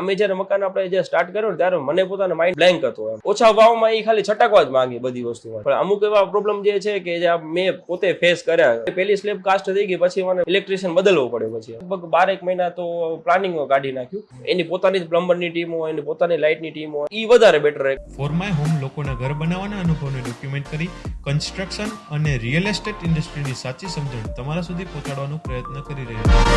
અમે જ્યારે મકાન આપણે જે સ્ટાર્ટ કર્યો ત્યારે મને પોતાનો માઇન્ડ બ્લેન્ક હતો એમ. ઓછા ભાવમાં એ ખાલી છટકવા જ માંગે બધી વસ્તુમાં. પણ અમુક એવા પ્રોબ્લેમ જે છે કે જે મેં પોતે ફેસ કર્યા. પેલી સ્લેબ કાસ્ટ થઈ ગઈ, પછી મને ઇલેક્ટ્રિશિયન બદલવો પડ્યો પછી. લગભગ બારેક મહિના તો પ્લાનિંગ કાઢી નાખ્યું. એની પોતાની જ પ્લમ્બરની ટીમ હોય, એની પોતાની લાઇટની ટીમ હોય એ વધારે બેટર રહે. ફોર માય હોમ લોકોના ઘર બનાવવાના અનુભવને ડોક્યુમેન્ટ કરી કન્સ્ટ્રક્શન અને રિયલ એસ્ટેટ ઇન્ડસ્ટ્રીની સાચી સમજણ તમારા સુધી પહોંચાડવાનો પ્રયત્ન કરી રહ્યા છે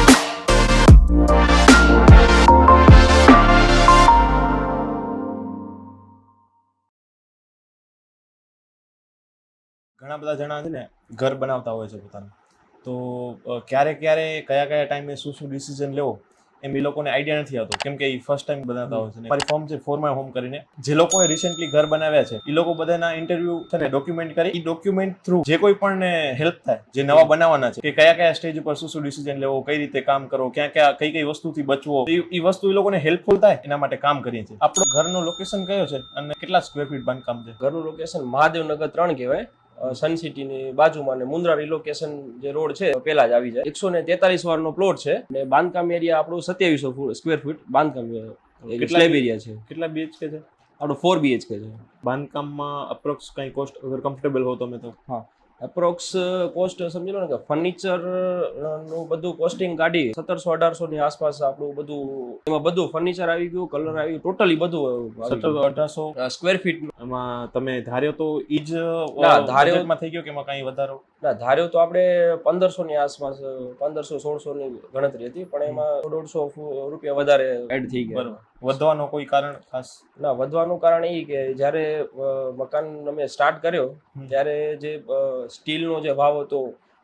ઘણા બધા જણા છે ને ઘર બનાવતા હોય છે પોતાનું. તો ક્યારે ક્યારે, કયા કયા ટાઈમે શું શું ડિસિઝન લેવો, એમ એ લોકોને આઈડિયા નથી આવતો. કેમ કે એ ફર્સ્ટ ટાઈમ બનાવતા હોય છે મારી ફોર્મ છે ફોર માય હોમ કરીને. જે લોકોએ રિસેન્ટલી ઘર બનાવ્યા છે, એ લોકો બધાના ઇન્ટરવ્યુ છે ને ડોક્યુમેન્ટ કરી. એ ડોક્યુમેન્ટ થ્રુ જે કોઈ પણ હેલ્પ થાય, જે નવા બનાવવાના છે, કે કયા કયા સ્ટેજ ઉપર શું શું ડિસિઝન લેવો, કઈ રીતે કામ કરો ક્યાં ક્યાં, કઈ કઈ વસ્તુથી બચવો, એ વસ્તુ એ લોકોને હેલ્પફુલ થાય, એના માટે કામ કરીએ છીએ. આપણો ઘરનો લોકેશન કયો છે અને કેટલા સ્ક્વેર ફીટ બાંધકામ છે? ઘરનું લોકેશન મહાદેવનગર ત્રણ કહેવાય. સન સિટીની બાજુમાં ને મુન્દ્રા રિલોકેશન જે રોડ છે પેલા જ આવી જાય. એકસો ને તેતાલીસ વારનો પ્લોટ છે ને બાંધકામ એરિયા આપણું સત્યાવીસો સ્ક્વેર ફૂટ બાંધકામ કેટલા સ્લેબ એરિયા છે. કેટલા બીએચકે છે? આપણું ફોર બીએચકે છે. બાંધકામમાં અપ્રોક્સ કંઈ કોસ્ટ અગર કમ્ફર્ટેબલ હો તમે તો. એપ્રોક્સ કોસ્ટ સમજી લો ને કે ફર્નિચરનું બધું કોસ્ટિંગ કાઢી સત્તરસો અઢારસો ની આસપાસ આપણું બધું એમાં બધું ફર્નિચર આવી ગયું કલર આવી ગયું ટોટલી બધું સત્તર અઢારસો. સ્ક્વેર ફીટ એમાં તમે ધાર્યો તો ઈ જ ધાર્યો- થઈ ગયો કે એમાં કઈ વધારો? ના ધાર્યો તો આપણે પંદરસો ની આસપાસ પંદરસો સોળસો ની ગણતરી હતી પણ એમાં દોઢસો રૂપિયા વધારે એડ થઈ ગયા. વધવાનો કોઈ કારણ ખાસ? ના વધવાનું કારણ એ કે જ્યારે મકાન અમે સ્ટાર્ટ કર્યો ત્યારે જે સ્ટીલનો જે ભાવ હતો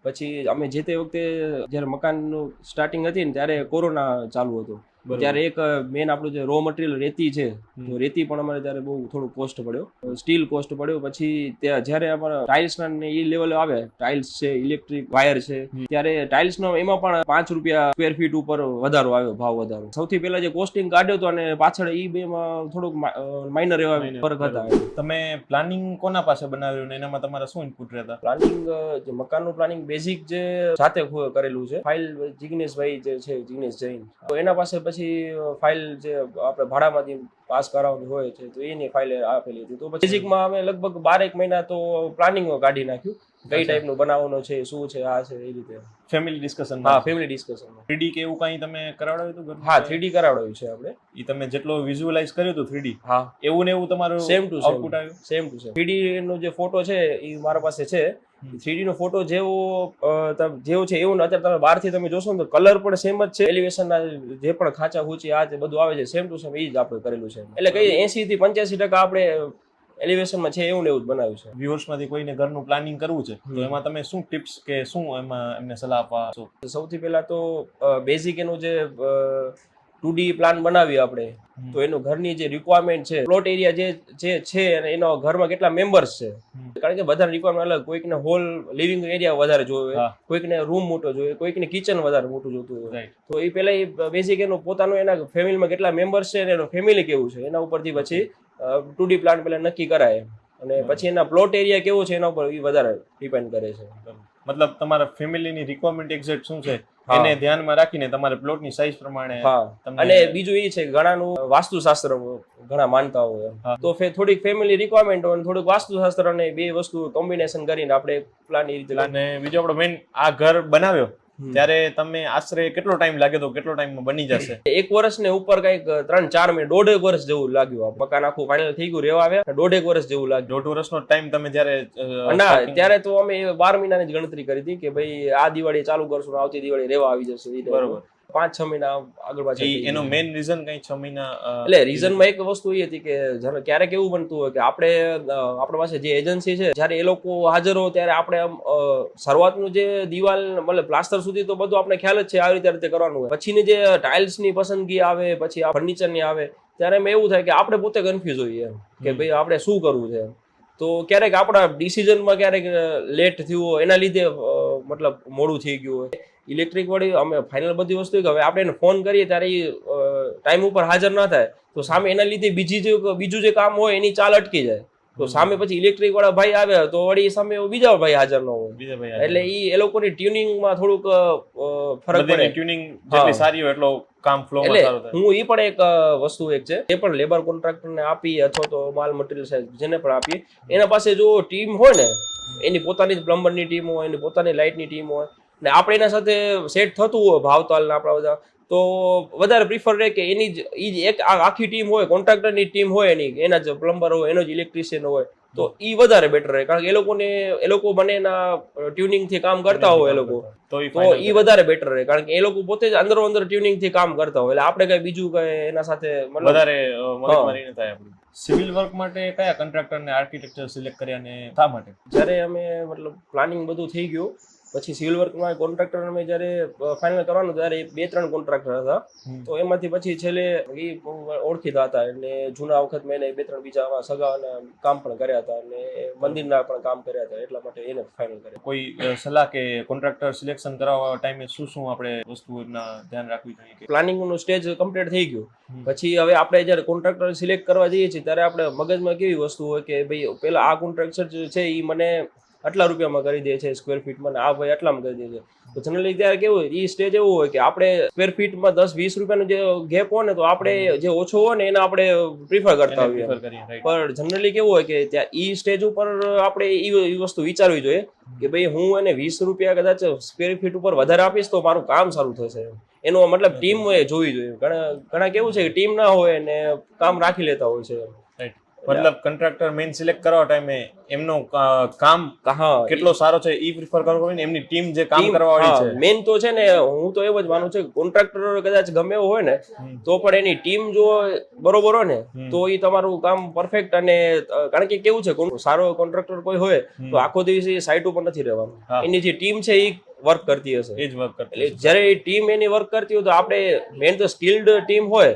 પછી અમે જે તે વખતે જ્યારે મકાનનું સ્ટાર્ટિંગ હતી ને ત્યારે કોરોના ચાલુ હતો. ત્યારે એક મેન આપણું જે રો મટીરિયલ રેતી છે તો રેતી પણ અમારે ત્યારે બહુ થોડું કોસ્ટ પડ્યો. સ્ટીલ કોસ્ટ પડ્યો. પછી ત્યાં જ્યારે અમારા ટાઇલ્સ ના એ લેવલ આવે ટાઇલ્સ છે ઇલેક્ટ્રિક વાયર છે ત્યારે ટાઇલ્સ નો એમાં પણ પાંચ રૂપિયા સ્ક્વેર ફીટ ઉપર વધારો આવ્યો ભાવ વધારો. સૌથી પહેલા જે કોસ્ટિંગ કાઢ્યો હતો અને પાછળ ઈ બે માં થોડુંક માઇનર એવા ફરક હતા. તમે પ્લાનિંગ કોના પાસે બનાવ્યું ને એનામાં તમારા શું ઇનપુટ રહેતા? પ્લાનિંગ જે મકાનનું પ્લાનિંગ બેઝિક જે જાતે કરેલું છે. ફાઇલ જિગ્નેશભાઈ જે છે જિગ્નેશ જૈન. તો એના પાસે પછી ફાઇલ જે આપણે ભાડામાંથી પાસ કરાવવાની હોય છે તો એની ફાઇલ આપેલી હતી. તો પછી બેઝિકમાં અમે લગભગ બારેક મહિના તો પ્લાનિંગ કાઢી નાખ્યું. કઈ. ટાઈપનું બનાવવાનું છે શું છે આ છે એ રીતે. ફેમિલી ડિસ્કશન હા ફેમિલી ડિસ્કશન થ્રીડી કે એવું કઈ તમે કરાવડાવ્યું હતું હા થ્રીડી કરાવડાવ્યું છે આપણે. એ તમે જેટલો વિઝ્યુઅલાઇઝ કર્યું હતું થ્રીડી હા. એવું ને એવું તમારું સેમ ટુ આઉટપુટ આવ્યું? Same to same three D નો જે ફોટો છે એ મારા પાસે છે. થ્રીડી નો ફોટો જેવો જેવો છે એવું ને અત્યારે તમે બહારથી તમે જોશો ને તો કલર પણ સેમ જ છે. એલિવેશનના જે પણ ખાંચા ખૂંચી આ જે બધું આવે છે સેમ ટુ સેમ એ જ આપણે કરેલું છે. એટલે કઈ એસી થી પંચ્યાસી ટકા આપણે એલિવેશનમાં છે એવું ને એવું જ બનાવ્યું છે. વ્યુઅર્સમાંથી કોઈને ઘરનું પ્લાનિંગ કરવું છે તો એમાં તમે શું ટિપ્સ કે શું એમાં એમને સલાહ આપવા સૌથી પહેલા તો બેઝિક એનું જે ટુ ડી પ્લાન બનાવ્યો આપણે. તો એનું ઘરની જે રિક્વાયરમેન્ટ છે પ્લોટ એરિયા જે જે છે અને એનો ઘરમાં કેટલા મેમ્બર્સ છે. કારણ કે બધા રિક્વાયરમેન્ટ અલગ. કોઈકને હોલ લિવિંગ એરિયા વધારે જોવે. કોઈકને રૂમ મોટો જોઈએ કોઈકને કિચન વધારે મોટું જોતું હોય. તો એ પહેલા એ બેઝિક એનું પોતાનું એના ફેમિલીમાં કેટલા મેમ્બર્સ છે એનું ફેમિલી કેવું છે. એના ઉપરથી પછી ટુ ડી પ્લાન પહેલાં નક્કી કરાય. અને પછી એના પ્લોટ એરિયા કેવો છે એના ઉપર એ વધારે ડિપેન્ડ કરે છે. મતલબ તમારા ફેમિલીની રિક્વાયરમેન્ટ એક્ઝેક્ટ શું છે. એને ધ્યાનમાં રાખીને તમારે પ્લોટની સાઇઝ પ્રમાણે અને બીજું એ છે ઘણાનું વાસ્તુશાસ્ત્ર ઘણા માનતા હોય તો થોડીક ફેમિલી રિક્વાયરમેન્ટ હોય થોડુંક વાસ્તુશાસ્ત્ર અને બે વસ્તુ કોમ્બિનેશન કરીને આપણે પ્લાન એ રીતે અને બીજો આપણો મેન આ ઘર બનાવ્યો. ત્યારે તમે આશરે કેટલો ટાઈમ લાગે તો કેટલો ટાઈમમાં બની જશે? એક વર્ષ ને ઉપર કંઈક ત્રણ ચાર મહિના દોઢેક વર્ષ જેવું લાગ્યું આ મકાન આખું ફાઇનલ થઈ ગયું રેવા આવ્યા. દોઢેક વર્ષ જેવું લાગ્યું. દોઢ વર્ષનો ટાઈમ તમે જ્યારે ના ત્યારે તો અમે બાર મહિનાની જ ગણતરી કરી હતી કે ભાઈ આ દિવાળી ચાલુ કરશું આવતી દિવાળી રેવા આવી જશે. બરોબર. પાંચ છ મહિના આગળ પાછળ એનો. મેઇન રીઝન કઈ છ મહિના એટલે રીઝનમાં એક વસ્તુ એ હતી કે ક્યારેક એવું બનતું હોય કે આપણે આપણા પાસે જે એજન્સી છે જ્યારે એ લોકો હાજર હોય ત્યારે આપણે આમ શરૂઆતનું જે દિવાલ મતલબ પ્લાસ્ટર સુધી તો બધું આપણે ખ્યાલ જ છે આવી રીતે રીતે કરવાનું હોય. પછીની જે ટાઇલ્સની પસંદગી આવે પછી આ ફર્નિચરની આવે ત્યારે એમ એવું થાય કે આપણે પોતે કન્ફ્યુઝ હોઈએ કે ભાઈ આપણે શું કરવું છે તો ક્યારેક આપણા ડિસિઝનમાં ક્યારેક લેટ થયું હોય એના લીધે મતલબ મોડું થઈ ગયું હોય. ઇલેક્ટ્રિક વાળી અમે ફાઇનલ બધી વસ્તુ કે હવે આપણે એને ફોન કરીએ ત્યારે એ ટાઈમ ઉપર હાજર ના થાય. તો સામે એના લીધે બીજી જે બીજું જે કામ હોય એની ચાલ અટકી જાય. તો સામે પછી ઇલેક્ટ્રિક વાળા ભાઈ આવ્યા તો વળી સામે બીજા ભાઈ હાજર ન હોય. એટલે એ એ લોકોની ટ્યુનિંગમાં થોડુંક ફરક પડે. ટ્યુનિંગ જેટલી સારી હોય એટલો કામ ફ્લો એટલે હું એ પણ એક વસ્તુ એક છે. એ પણ લેબર કોન્ટ્રાક્ટરને આપી અથવા તો માલ મટીરિયલ જેને પણ આપીએ. એના પાસે જો ટીમ હોય ને એની પોતાની જ પ્લમ્બરની ટીમ હોય એની પોતાની લાઇટની ટીમ હોય ને આપણે એના સાથે સેટ થતું હોય ભાવતાલને આપણા બધા તો વધારે પ્રિફર રહે કે એની જ એ જ એક આખી ટીમ હોય કોન્ટ્રાક્ટરની ટીમ હોય એની એના જ પ્લમ્બર હોય એનો જ ઇલેક્ટ્રિશિયન હોય તો એ વધારે બેટર રહે. કારણ કે એ લોકોને એ લોકો બંનેના ટ્યુનિંગથી કામ કરતા હોય એ લોકો. તો ઈ વધારે બેટર રહે. કારણ કે એ લોકો પોતે જ અંદરો અંદર ટ્યુનિંગથી કામ કરતા હોય. એટલે આપણે કઈ બીજું કઈ એના સાથે વધારે થાય સિવિલ વર્ક માટે કયા કોન્ટ્રાક્ટર ને આર્કિટેક્ચર સિલેક્ટ કર્યા ને શા માટે? જ્યારે અમે મતલબ પ્લાનિંગ બધું થઈ ગયું પછી સિવિલ વર્કમાં કોન્ટ્રાક્ટર અમે જ્યારે ફાઇનલ કરવાનું ત્યારે બે ત્રણ કોન્ટ્રાક્ટર હતા. તો એમાંથી પછી છેલ્લે એ ઓળખીતા હતા એટલે જૂના વખત મેં બે ત્રણ બીજા આવા સગાના કામ પણ કર્યા હતા અને મંદિરના પણ કામ કર્યા હતા એટલા માટે એને ફાઇનલ કર્યા. કોઈ સલાહ કે કોન્ટ્રાક્ટર સિલેક્શન કરાવવા ટાઈમે શું શું આપણે વસ્તુના ધ્યાન રાખવી જોઈએ પ્લાનિંગનું સ્ટેજ કમ્પ્લીટ થઈ ગયું. પછી હવે આપણે જ્યારે કોન્ટ્રાક્ટર સિલેક્ટ કરવા જઈએ છીએ ત્યારે આપણે મગજમાં કેવી વસ્તુ હોય કે ભાઈ પેલા આ કોન્ટ્રાક્ટર છે એ મને આટલા રૂપિયામાં કરી દે છે સ્ક્વેર ફીટમાં આ ભાઈ આટલામાં કરી દે છે. તો જનરલી ત્યારે કેવું હોય એ સ્ટેજ એવું હોય કે આપણે સ્ક્વેર ફીટમાં દસ વીસ રૂપિયાનો જે ગેપ હોય ને તો આપણે જે ઓછો હોય ને એને આપણે પ્રિફર કરતા હોઈએ. પણ જનરલી કેવું હોય કે ત્યાં ઈ સ્ટેજ ઉપર આપણે ઈ વસ્તુ વિચારવી જોઈએ કે ભાઈ હું એને વીસ રૂપિયા કદાચ સ્ક્વેર ફીટ ઉપર વધારે આપીશ તો મારું કામ સારું થશે એનો મતલબ ટીમ જોવી જોઈએ. ઘણા ઘણા કેવું છે કે ટીમ ના હોય ને કામ રાખી લેતા હોય છે. મતલબ કોન્ટ્રાક્ટર મેઇન સિલેક્ટ કરવા ટાઈમે એમનો કામ કેટલો સારો છે ઈ પ્રિફર કરવો ને એમની ટીમ જે કામ કરવા વાળી છે. મેન તો છે ને હું તો એવું જ માનું છું કે કોન્ટ્રાક્ટર કદાચ ગમે એવો હોય ને તો પણ એની ટીમ જો બરોબર હોય ને તો એ તમારું કામ પરફેક્ટ અને કારણ કે કેવું છે સારો કોન્ટ્રાક્ટર કોઈ હોય તો આખો દિવસ એ સાઇટ ઉપર નથી રહેવાનું. એની જે ટીમ છે એ વર્ક કરતી હશે. એ જ વર્ક કરતી એટલે જ્યારે એ ટીમ એની વર્ક કરતી હોય તો આપણે મેન તો સ્કિલ્ડ ટીમ હોય.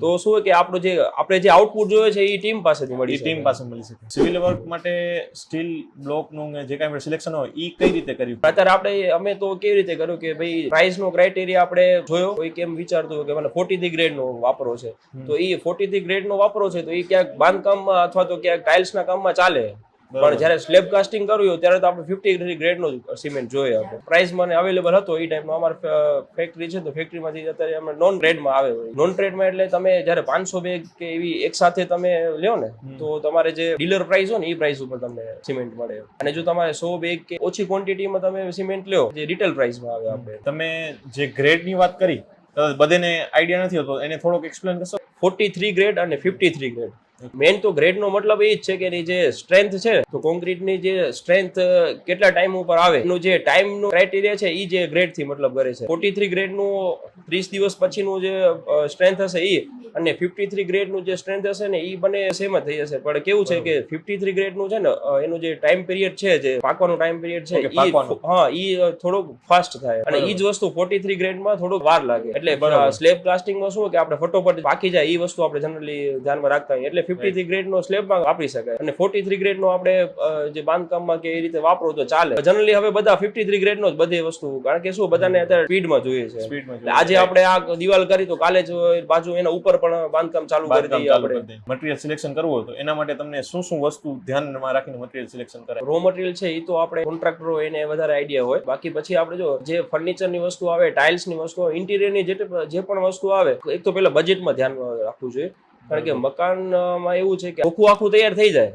તો શું હોય કે આપણો જે આપણે જે આઉટપુટ જોઈએ છે એ ટીમ પાસેથી મળી ટીમ પાસે મળી શકે. સિવિલ વર્ક માટે સ્ટીલ બ્લોકનું જે કાંઈ સિલેક્શન હોય એ કઈ રીતે કર્યું? અત્યારે આપણે અમે તો કેવી રીતે કર્યું કે ભાઈ પ્રાઇસ નો ક્રાઇટેરિયા આપણે જોયો. કોઈ કેમ વિચારતું હોય કે મને ફોર્ટી થી ગ્રેડ નો વાપરો છે. તો એ ફોર્ટી થી ગ્રેડ નો વાપરો છે તો એ ક્યાંક બાંધકામમાં અથવા તો ક્યાંક ટાઇલ્સ ના કામમાં ચાલે. પણ જ્યારે સ્લેબ કાસ્ટિંગ કર્યું હોય ત્યારે તો આપણે ફિફ્ટી થ્રી ગ્રેડ નો સિમેન્ટ જોઈએ આપણે. પ્રાઇસ મને અવેલેબલ હતો એ ટાઈમ અમારે ફેક્ટરી છે તો ફેક્ટરીમાંથી અત્યારે અમે નોન ટ્રેડમાં આવે નોન ટ્રેડમાં એટલે તમે જ્યારે પાંચસો બેગ કે એવી એક સાથે તમે લ્યો ને તો તમારે જે ડીલર પ્રાઇસ હોય ને એ પ્રાઇસ ઉપર તમને સિમેન્ટ મળે. અને જો તમારે સો બેગ કે ઓછી ક્વોન્ટિટીમાં તમે સિમેન્ટ લ્યો જે રિટેલ પ્રાઇસમાં આવે આપણે. તમે જે ગ્રેડની વાત કરી બધાને આઈડિયા નથી હોતો એને થોડોક એક્સપ્લેન કરશો? ફોર્ટી થ્રી ગ્રેડ અને ફિફ્ટી થ્રી ગ્રેડ મેન તો ગ્રેડનો મતલબ એ જ છે કે એની જે સ્ટ્રેન્થ છે તો કોન્ક્રીટની જે સ્ટ્રેન્થ કેટલા ટાઈમ ઉપર આવે એનું જે ટાઈમનું ક્રાઇટેરિયા છે એ જે ગ્રેડથી મતલબ કરે છે. ફોર્ટી થ્રી ગ્રેડનું ત્રીસ દિવસ પછીનું જે સ્ટ્રેન્થ હશે એ અને ફિફ્ટી થ્રી ગ્રેડનું જે સ્ટ્રેન્થ હશે ને એ બને સેમ જ થઈ જશે. પણ કેવું છે કે ફિફ્ટી થ્રી ગ્રેડનું છે ને એનું જે ટાઈમ પિરિયડ છે જે પાકવાનો ટાઈમ પિરિયડ છે હા ઈ થોડોક ફાસ્ટ થાય. અને એ જ વસ્તુ ફોર્ટી થ્રી ગ્રેડમાં થોડોક વાર લાગે. એટલે. સ્લેબ કાસ્ટિંગમાં શું કે આપણે ફટોફટ પાકી જાય એ વસ્તુ આપણે જનરલી ધ્યાનમાં રાખતા હોઈએ એટલે ફિફ્ટી થ્રી ગ્રેડ નો સ્લેબમાં વાપરી શકાય. અને ફોર્ટી થ્રી ગ્રેડ નો આપણે જે બાંધકામમાં કે એ રીતે વાપરો તો ચાલે. જનરલી હવે બધા ફિફ્ટી થ્રી ગ્રેડ નો જ બધી વસ્તુ. કારણ કે શું બધાને અત્યારે સ્પીડમાં જોઈએ છે. આજે આપણે આ દિવાલ કરી તો કાલે જ બાજુ એના ઉપર પણ બાંધકામ ચાલુ કરી દઈએ આપણે. મટીરિયલ સિલેક્શન કરવું હોય તો એના માટે તમને શું શું વસ્તુ ધ્યાનમાં રાખીને મટીરિયલ સિલેક્શન કરાય? રો મટીરિયલ છે એ તો આપણે કોન્ટ્રાક્ટરો એને વધારે આઈડિયા હોય. બાકી પછી આપણે જો જે ફર્નિચરની વસ્તુ આવે ટાઇલ્સની વસ્તુ આવે ઇન્ટિરિયરની જે જે પણ વસ્તુ આવે એક તો પેલા બજેટમાં ધ્યાન રાખવું જોઈએ. કારણ કે મકાનમાં એવું છે કે આખું આખું તૈયાર થઈ જાય.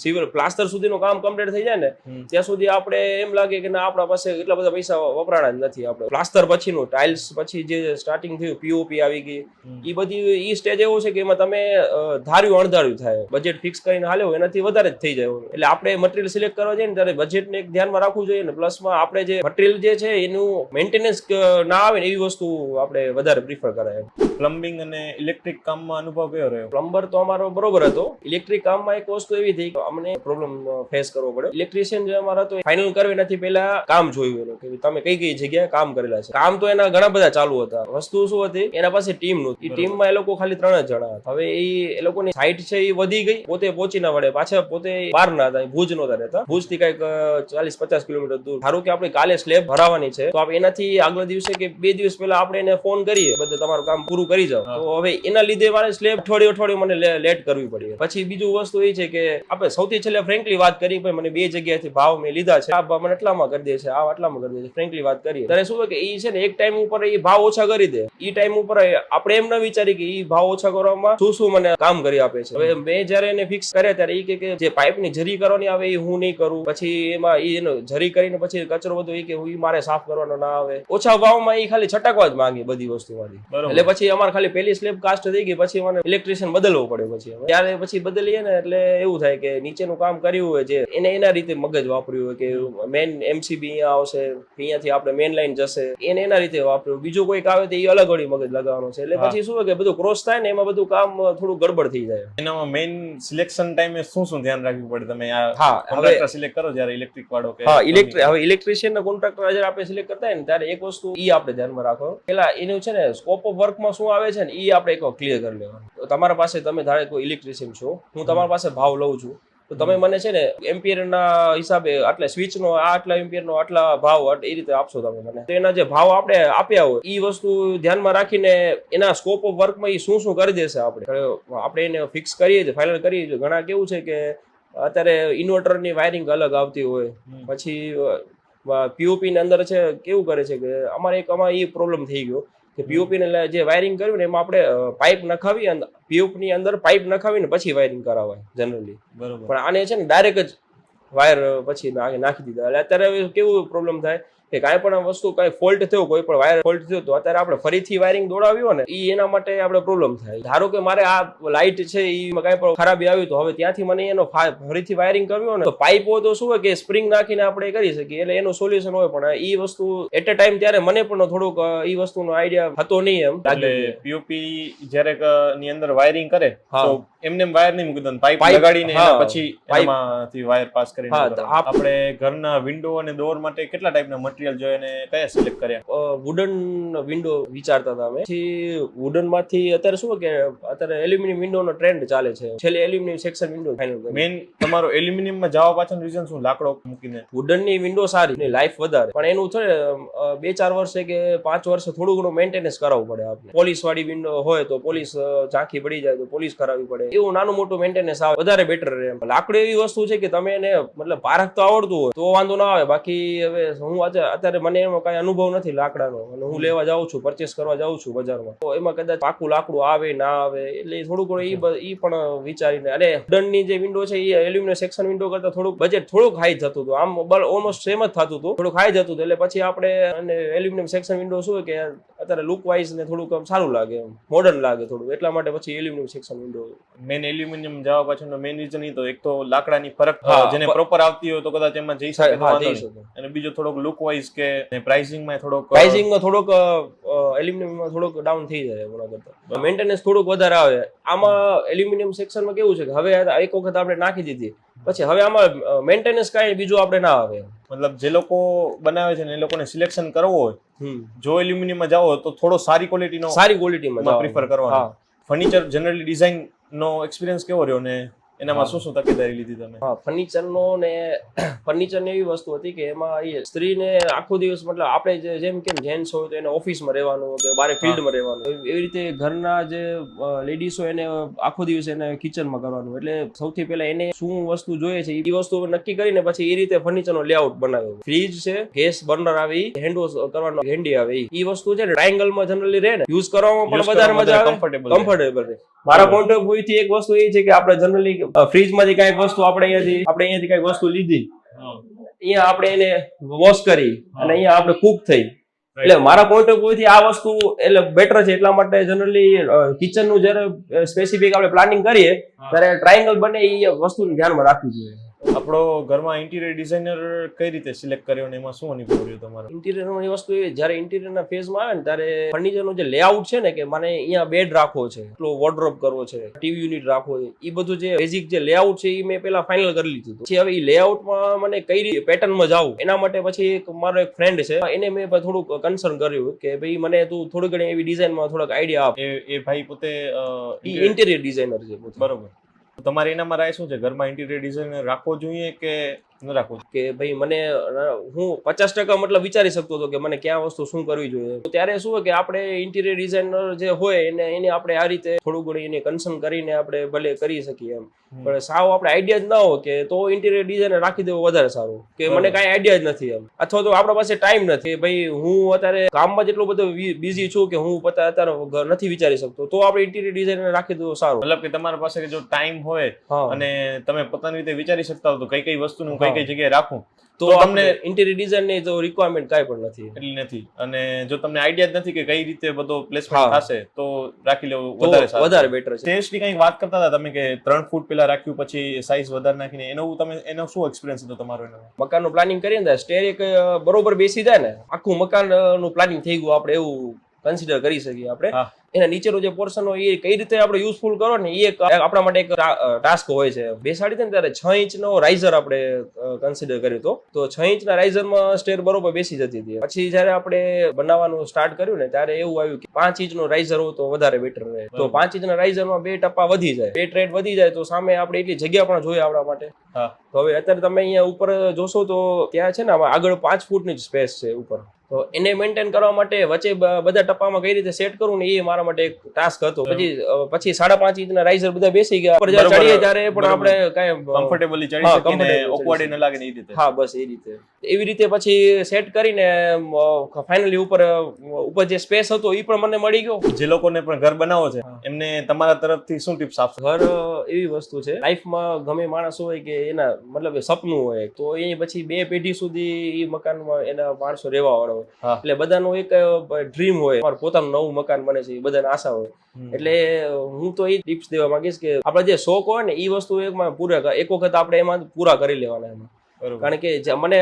સિવિલ પ્લાસ્ટર સુધીનું કામ કમ્પ્લીટ થઈ જાય ને ત્યાં સુધી આપણે એમ લાગે કે ના આપણા પાસે એટલા બધા પૈસા વપરાણા જ નથી આપણે. પ્લાસ્ટર પછીનું ટાઇલ્સ પછી જે સ્ટાર્ટિંગ થયું પીઓપી આવી ગઈ. એ બધી એ સ્ટેજ એવો છે કે એમાં તમે ધાર્યું અણધાર્યું થાય. બજેટ ફિક્સ કરીને હાલ્યો એનાથી વધારે જ થઈ જાય. એટલે આપણે મટીરિયલ સિલેક્ટ કરવા જઈએ ને ત્યારે બજેટને એક ધ્યાનમાં રાખવું જોઈએ ને પ્લસમાં આપણે જે મટીરિયલ જે છે એનું મેન્ટેનન્સ ના આવે ને એવી વસ્તુ આપણે વધારે પ્રિફર કરાય. પ્લમ્બિંગ અને ઇલેક્ટ્રિક કામમાં અનુભવ કયો રહ્યો? પ્લમ્બર તો અમારો બરોબર હતો. ઇલેક્ટ્રિક કામમાં એક વસ્તુ એવી થઈ કે અમને પ્રોબ્લેમ ફેસ કરવો પડ્યો. ઇલેક્ટ્રિશિયન જે અમારા તો ફાઇનલ કરવી નથી પહેલા કામ જોયું એનું કે તમે કઈ કઈ જગ્યાએ કામ કરેલા છે. કામ તો એના ઘણા બધા ચાલુ હતા. વસ્તુ શું હતી? એના પાસે ટીમ નહોતી. ટીમમાં એ લોકો ખાલી ત્રણ જ જણા હવે એ એ લોકોની સાઈટ છે એ વધી ગઈ. પોતે પહોંચી ના વળે. પાછા પોતે બહાર ના હતા. ભુજ નહોતા રહેતા. ભુજથી કંઈક ચાલીસ પચાસ કિલોમીટર દૂર. ધારો કે આપણે કાલે સ્લેબ ભરાવાની છે તો આપણે એનાથી આગલા દિવસે કે બે દિવસ પહેલા આપણે એને ફોન કરીએ. બધે તમારું કામ પૂરું કરી જાઓ. તો હવે એના લીધે મારે સ્લેબ અઠવાડિયું અઠવાડિયું મને લેટ કરવી પડી. પછી બીજું વસ્તુ એ છે કે આપણે સૌથી છેલ્લે ફ્રેન્કલી વાત કરી ભાઈ મને બે જગ્યાએથી ભાવ મેં લીધા છે. આ ભાવ મને આટલામાં કરી દે છે આ આટલામાં કરી દે છે. ફ્રેન્કલી વાત કરીએ ત્યારે શું કે એ છે ને એક ટાઈમ ઉપર એ ભાવ ઓછા કરી દે. એ ટાઈમ ઉપર આપણે એમ ન વિચારી કે એ ભાવ ઓછા કરવામાં શું શું મને કામ કરી આપે છે. હવે મેં જયારે એને ફિક્સ કરે ત્યારે એ કે કે જે પાઇપની જરી કરવાની આવે એ હું નહીં કરું. પછી એમાં એ એનો જરી કરીને પછી કચરો બધો એ કે હું મારે સાફ કરવાનો ના આવે. ઓછા ભાવમાં એ ખાલી છટકવા જ માંગે બધી વસ્તુમાંથી. એટલે પછી અમારે ખાલી પેલી સ્લેબ કાસ્ટ થઈ ગઈ પછી મને ઇલેક્ટ્રિશિયન બદલવો પડે પછી. ત્યારે પછી બદલીએ ને એટલે એવું થાય કે નીચેનું કામ કર્યું હોય જે એને એના રીતે મગજ વાપર્યું હોય કે મેન એમસીબી અહીંયા આવશે અહીંયાથી આપણે મેન લાઈન જશે એને એના રીતે વાપર્યું. બીજું કોઈક આવે તો એ અલગ વળી મગજ લગાવવાનો છે. એટલે પછી શું હોય કે બધું ક્રોસ થાય ને એમાં બધું કામ થોડું ગડબડ થઈ જાય. એનામાં મેઇન સિલેક્શન ટાઈમે શું શું ધ્યાન રાખવું પડે તમે? હા હવે કોન્ટ્રાક્ટર સિલેક્ટ કરો જ્યારે ઇલેક્ટ્રિક વાળો કે હા ઇલેક્ટ્રિક હવે ઇલેક્ટ્રિશિયન ના કોન્ટ્રાક્ટર જ્યારે આપણે સિલેક્ટ કરતા હોય ને ત્યારે એક વસ્તુ ઈ આપણે ધ્યાનમાં રાખો. પેલા એનું છે ને સ્કોપ ઓફ વર્કમાં શું આવે છે ને ઈ આપણે એક ક્લિયર કરી લેવાનું. તો તમારા પાસે તમે ધારે કોઈ ઇલેક્ટ્રિશિયન છો હું તમારા પાસે ભાવ લઉં છું. તો તમે મને છે ને એમ્પિયરના હિસાબે આટલા સ્વિચનો આ આટલા એમ્પિયર નો આટલા ભાવ એ રીતે આપશો તમે મને? તો એના જે ભાવ આપણે આપ્યા હોય એ વસ્તુ ધ્યાનમાં રાખીને એના સ્કોપ ઓફ વર્કમાં એ શું શું કરી દેશે આપણે? આપણે એને ફિક્સ કરીએ છીએ ફાઇનલ કરીએ છીએ. ઘણા કેવું છે કે અત્યારે ઇન્વર્ટરની વાયરિંગ અલગ આવતી હોય. પછી પીઓપી ની અંદર છે કેવું કરે છે કે અમારે એક અમારે એ પ્રોબ્લેમ થઈ ગયો. કે પીઓપી ને લે- જે વાયરિંગ કર્યું ને એમાં આપણે પાઇપ નખાવી પીઓપી ની અંદર પાઇપ નખાવીને પછી વાયરિંગ કરાવાય જનરલી બરોબર. પણ આને છે ને ડાયરેક્ટ જ વાયર પછી નાખી દીધા. એટલે અત્યારે કેવું પ્રોબ્લેમ થાય? કે કાંઈ પણ વસ્તુ કાંઈ ફોલ્ટ થયો કોઈ પણ વાયર ફોલ્ટ થયો તો અત્યારે આપણે ફરીથી વાયરિંગ દોડાવ્યું ને એ એના માટે આપણે પ્રોબ્લેમ થાય. ધારો કે મારે આ લાઇટ છે એ કાંઈ પણ ખરાબી આવી તો હવે ત્યાંથી મને એનો ફરીથી વાયરિંગ કરવી ને તો પાઇપ હોય તો શું હોય કે સ્પ્રિંગ નાખીને આપણે કરી શકીએ એટલે એનું સોલ્યુશન હોય. પણ એ વસ્તુ એટ અ ટાઈમ ત્યારે મને પણ થોડુંક એ વસ્તુનો આઈડિયા હતો નહીં એમ. એટલે. પીઓપી જ્યારે ની અંદર વાયરિંગ કરે તો એમને વાયર નહીં મૂકી દો પાઇપ લગાડીને પછી એમાંથી વાયર પાસ કરીને આપણે ઘરના વિન્ડો અને ડોર માટે કેટલા ટાઈપના મટીરિયલ જોઈએ અને કયા સિલેક્ટ કર્યા? વુડન વિન્ડો વિચારતા હતા અમે. પછી વુડનમાંથી અત્યારે શું કે અત્યારે એલ્યુમિનિયમ વિન્ડો નો ટ્રેન્ડ ચાલે છે. છેલ્લે aluminium section window final main તમારો એલ્યુમિનિયમમાં જવા પાછળનું રીઝન શું? લાકડો મૂકીને? વુડનની વિન્ડો સારી ને લાઈફ વધારે. પણ એનું છે બે ચાર વર્ષે કે પાંચ વર્ષે થોડું ઘણું મેન્ટેનન્સ કરાવવું પડે આપણે પોલીસ વાળી વિન્ડો હોય તો પોલીસ ઝાંખી પડી જાય તો પોલીસ કરાવવી પડે. એવું નાનું મોટું મેન્ટેનન્સ આવે વધારે બેટર રહે. લાકડું એવી વસ્તુ છે કે તમે એને મતલબ પારખ તો આવડતું હોય તો વાંધો ના આવે. બાકી હવે હું અત્યારે અત્યારે મને એનો કઈ અનુભવ નથી લાકડાનો. અને હું લેવા જાઉં છું પરચેસ કરવા જાઉં છું બજારમાં. તો એમાં કદાચ પાકું લાકડું આવે ના આવે એટલે થોડું ઘણું ઈ ઈ પણ વિચારીને. અને wooden જે વિન્ડો છે એ એલ્યુમિનિયમ સેક્શન વિન્ડો કરતા થોડુંક બજેટ થોડુંક હાઈ થતું હતું. આમ ઓલમોસ્ટ સેમ જ થતું હતું. થોડુંક હાઈ જતું હતું એટલે પછી આપણે અને એલ્યુમિનિયમ સેક્શન વિન્ડો શું કે અત્યારે લુક વાઇઝ ને થોડુંક આમ સારું લાગે એમ મોડર્ન લાગે થોડું. એટલા માટે પછી aluminium section window main aluminium જવા પાછળનો મેન રીઝન એ તો એક તો લાકડાની ફરક જેને પ્રોપર આવતી હોય તો કદાચ એમાં જઈ. શકો અને બીજો થોડોક લુક વાઇઝ કે પ્રાઇસિંગમાં થોડોક પ્રાઇસિંગમાં થોડોક એલ્યુમિનિયમમાં થોડોક ડાઉન થઈ જાય ઓલા કરતા. મેન્ટેનન્સ થોડુંક વધારે આવે. આમાં એલ્યુમિનિયમ સેક્શનમાં કેવું છે કે હવે એક વખત આપણે નાખી દીધી. પછી હવે આમાં મેન્ટેનન્સ કાંઈ બીજું આપણે ના આવે. મતલબ જે લોકો બનાવે છે ને એ લોકોને સિલેક્શન કરવો હોય. જો એલ્યુમિનિયમમાં જાવ હોય તો થોડો સારી ક્વોલિટીનો સારી ક્વોલિટીમાં પ્રિફર કરવાનો. ફર્નિચર જનરલી ડિઝાઇન નો એક્સપિરિયન્સ કેવો રહ્યો ને? એનામાં. શું શું તકેદારી લીધી તમે? હા ફર્નિચરનો ને ફર્નિચરની એવી વસ્તુ હતી કે એમાં એ સ્ત્રીને આખો દિવસ મતલબ આપણે જેમ કેમ જેન્ટ્સ હોય તો એને ઓફિસમાં રહેવાનું કે બારે ફિલ્ડમાં રહેવાનું. એવી રીતે ઘરના જે લેડીઝ હોય એને આખો દિવસ એને કિચનમાં કરવાનું. એટલે સૌથી પહેલા એને શું વસ્તુ જોઈએ છે એ વસ્તુ નક્કી કરીને પછી એ રીતે ફર્નિચરનો લેઆઉટ બનાવ્યો. ફ્રીજ છે ગેસ બર્નર આવે હેન્ડ વોશ કરવાનો હેન્ડી આવે એ વસ્તુ છે ને ટ્રાયંગલમાં જનરલી રહે ને યુઝ કરવામાં પણ વધારે મજા આવે. કમ્ફર્ટેબલ રહે. મારા પોઈન્ટ ઓફ વ્યૂથી એક વસ્તુ એ છે કે આપણે જનરલી ફ્રીજમાંથી કંઈક વસ્તુ આપણે અહીંયાથી આપણે અહીંયાથી કઈ વસ્તુ લીધી. અહીંયા આપણે એને વોશ કરી અને અહીંયા આપણે કુક થઈ. એટલે મારા પોઈન્ટ ઓફ વ્યૂથી આ વસ્તુ એટલે બેટર છે એટલા માટે જનરલી કિચનનું જ્યારે સ્પેસિફિક આપણે પ્લાનિંગ કરીએ ત્યારે ટ્રાયંગલ બને એ વસ્તુને ધ્યાનમાં રાખવી જોઈએ. આપણો ઘરમાં ઇન્ટિરિયર ડિઝાઇનર કઈ રીતે સિલેક્ટ કર્યો અને એમાં શું અનુભવ રહ્યો તમારો? ઇન્ટિરિયરની વસ્તુ એ જ્યારે ઇન્ટિરિયરના ફેઝમાં આવે ને ત્યારે ફર્નિચર જે લેઆઉટ છે ને કે મને અહીંયા બેડ રાખવો છે એટલો વોર્ડરોબ કરવો છે ટીવી યુનિટ રાખવો છે એ બધું જે બેઝિક જે લેઆઉટ છે એ મેં પેલા ફાઇનલ કરી લીધું હતું. પછી હવે એ લેઆઉટમાં મને કઈ રીતે પેટર્નમાં જાવું એના માટે પછી એક મારો એક ફ્રેન્ડ છે એને મેં થોડુંક કન્સર્ન કર્યું કે ભાઈ મને તું થોડી ઘણી એવી ડિઝાઇનમાં થોડાક આઈડિયા આપ. એ ભાઈ પોતે ઇન્ટિરિયર ડિઝાઇનર છે બરોબર. તમારી એનામાં રાય શું છે? ઘરમાં ઇન્ટિરિયર ડિઝાઇનર રાખવો જોઈએ કે ન રાખવું કે ભાઈ મને હું પચાસ ટકા મતલબ વિચારી શકતો હતો કે મને ક્યાં વસ્તુ શું કરવી જોઈએ. તો ત્યારે શું હોય કે આપણે ઇન્ટિરિયર ડિઝાઇનર જે હોય એને એને આપણે આ રીતે થોડું ઘણું એને કન્સર્ન કરીને આપણે ભલે કરી શકીએ એમ. પણ સાવ આપણે આઈડિયા જ ના હોય કે તો ઇન્ટિરિયર ડિઝાઇનર રાખી દેવો વધારે સારું. કે મને કાંઈ આઈડિયા જ નથી એમ. અથવા તો આપણા પાસે ટાઈમ નથી. ભાઈ હું અત્યારે કામમાં જેટલો બધો બિઝી છું કે હું પોતા અત્યારે નથી વિચારી શકતો તો આપણે ઇન્ટિરિયર ડિઝાઇનર રાખી દેવો સારું. મતલબ કે તમારા પાસે જો ટાઈમ હોય અને તમે પોતાની રીતે વિચારી શકતા હો તો કઈ કઈ વસ્તુનું કઈ કઈ જગ્યાએ રાખું તો તમને ઇન્ટિરિયર ડિઝાઇનની તો રિક્વાયરમેન્ટ કાંઈ પણ નથી. એટલી નથી. અને જો તમને આઈડિયા જ નથી કે કઈ રીતે બધો પ્લેસમેન્ટ થશે તો રાખી લેવું વધારે સારું. વધારે બેટર છે. સ્ટેજની કંઈક વાત કરતા હતા તમે કે ત્રણ ફૂટ પેલા રાખ્યું પછી સાઈઝ વધારે નાખીને એનો તમે એનો શું એક્સપિરિયન્સ હતો તમારો એનો? મકાનનું પ્લાનિંગ કરીએ ને સ્ટેર એક બરોબર બેસી જાય ને આખું મકાનનું પ્લાનિંગ થઈ ગયું આપણે એવું કન્સિડર કરી શકીએ આપણે. એના નીચેનો જે પોર્શન હોય એ કઈ રીતે આપણે યુઝફુલ કરો ને એ એક આપણા માટે એક ટાસ્ક હોય છે. બેસાડી હતી ને ત્યારે છ ઇંચનો રાઇઝર આપણે કન્સિડર કર્યો હતો. તો છ ઇંચના રાઇઝરમાં સ્ટેર બરોબર બેસી જતી હતી. પછી જ્યારે આપણે બનાવવાનું સ્ટાર્ટ કર્યું ને ત્યારે એવું આવ્યું કે પાંચ ઇંચનો રાઇઝર હોય તો વધારે બેટર રહે. તો. પાંચ ઇંચના રાઇઝરમાં બે ટપ્પા વધી જાય. બે ટ્રેડ વધી જાય તો સામે આપણે એટલી જગ્યા પણ જોઈએ આપણા માટે. હા. તો હવે અત્યારે તમે અહીંયા ઉપર જોશો તો ત્યાં છે ને આગળ પાંચ ફૂટની જ સ્પેસ છે ઉપર. તો એને મેન્ટેન કરવા માટે વચ્ચે બધા ટપ્પામાં કઈ રીતે સેટ કરવું ને એ મારા માટે એક ટાસ્ક હતો. પછી પછી સાડા પાંચ ઇંચના રાઇઝર બધા બેસી ગયા. ઉપર જ્યારે ચડીએ ત્યારે પણ આપણે કાંઈ કમ્ફર્ટેબલી ચડી ચડી ઓકવર્ડ ન લાગે ને એ રીતે. હા બસ એ રીતે. એવી રીતે પછી સેટ કરીને ફાઇનલી ઉપર ઉપર જે સ્પેસ હતો એ પણ મને મળી ગયો. જે લોકોને પણ ઘર બનાવો છે એમને તમારા તરફથી શું ટિપ્સ આપશો? ઘર એવી વસ્તુ છે. લાઈફમાં ગમે માણસ હોય કે એના મતલબ સપનું હોય તો એ પછી બે પેઢી સુધી એ મકાનમાં એના માણસો રહેવા વાળો હોય. હા. એટલે બધાનો એક ડ્રીમ હોય. મારું પોતાનું નવું મકાન બને છે એ બધાને આશા હોય. એટલે હું તો એ ટિપ્સ દેવા માંગીશ કે આપણે જે શોખ હોય ને એ વસ્તુ એક પૂરા એક વખત આપણે એમાં પૂરા કરી લેવાના એમાં. કારણ કે મને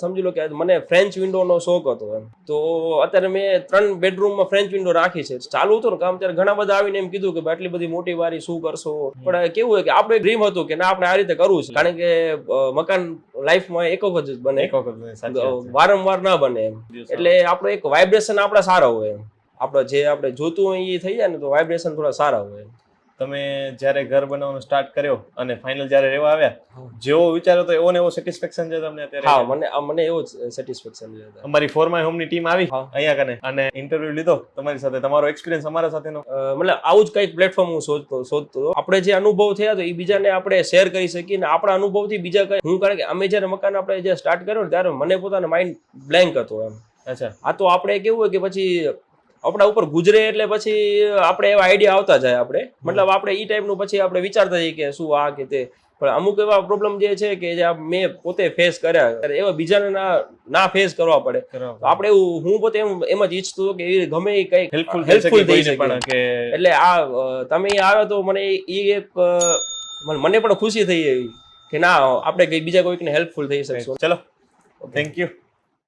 સમજી લો કે મને ફ્રેન્ચ વિન્ડોનો શોખ હતો એમ. તો અત્યારે મેં ત્રણ બેડરૂમમાં ફ્રેન્ચ વિન્ડો રાખી છે. ચાલુ હતું ને કામ ત્યારે ઘણા બધા આવીને એમ કીધું કે આટલી બધી મોટી વારી શું કરશો? પણ કેવું હોય કે આપણે ડ્રીમ હતું કે ના આપણે આ રીતે કરવું છે. કારણ કે મકાન લાઈફમાં એક વખત જ બને. એક વખત. વારંવાર ના બને એમ. એટલે આપણો એક વાઇબ્રેશન આપણા સારા હોય એમ. આપણે જે આપણે જોતું હોય એ થઈ જાય ને તો વાઇબ્રેશન થોડા સારા હોય તમે જ્યારે ઘર બનાવવાનું સ્ટાર્ટ કર્યો અને ફાઇનલ જ્યારે રહેવા આવ્યા જેવો વિચારો તો એવો ને એવો સેટિસ્ફેક્શન છે તમને અત્યારે? હા મને મને એવો જ સેટિસ્ફેક્શન છે અમારી ફોર માય હોમની ટીમ આવી અહીંયા કને અને ઇન્ટરવ્યુ લીધો તમારી સાથે. તમારો એક્સપિરિયન્સ અમારા સાથેનો? મતલબ આવું જ કંઈક પ્લેટફોર્મ હું શોધતો શોધતો આપણે જે અનુભવ થયા તો એ બીજાને આપણે શેર કરી શકીએ ને આપણા અનુભવથી બીજા કંઈ. હું કારણ કે અમે જ્યારે મકાન આપણે જે સ્ટાર્ટ કર્યો ને ત્યારે મને પોતાનો માઇન્ડ બ્લેન્ક હતો એમ. અચ્છા. આ તો આપણે કેવું હોય કે પછી આપણા ઉપર ગુજરે એટલે પછી આપણે એવા આઈડિયા આવતા જાય આપણે. મતલબ આપણે એ ટાઈપનું પછી આપણે વિચારતા જઈએ કે શું આ કે તે. પણ અમુક એવા પ્રોબ્લેમ જે છે કે જે મેં પોતે ફેસ કર્યા. એવા બીજાને ના ફેસ કરવા પડે. તો આપણે એવું હું પોતે એમ એમ જ ઈચ્છતો કે એ ગમે એ કંઈક હેલ્પફુલ થઈ શકે થઈ શકે. એટલે આ તમે આવ્યો તો મને એ એક મને પણ ખુશી થઈ એવી કે ના આપણે કઈ બીજા કોઈકને હેલ્પફુલ થઈ શકશું. ચલો. Thank you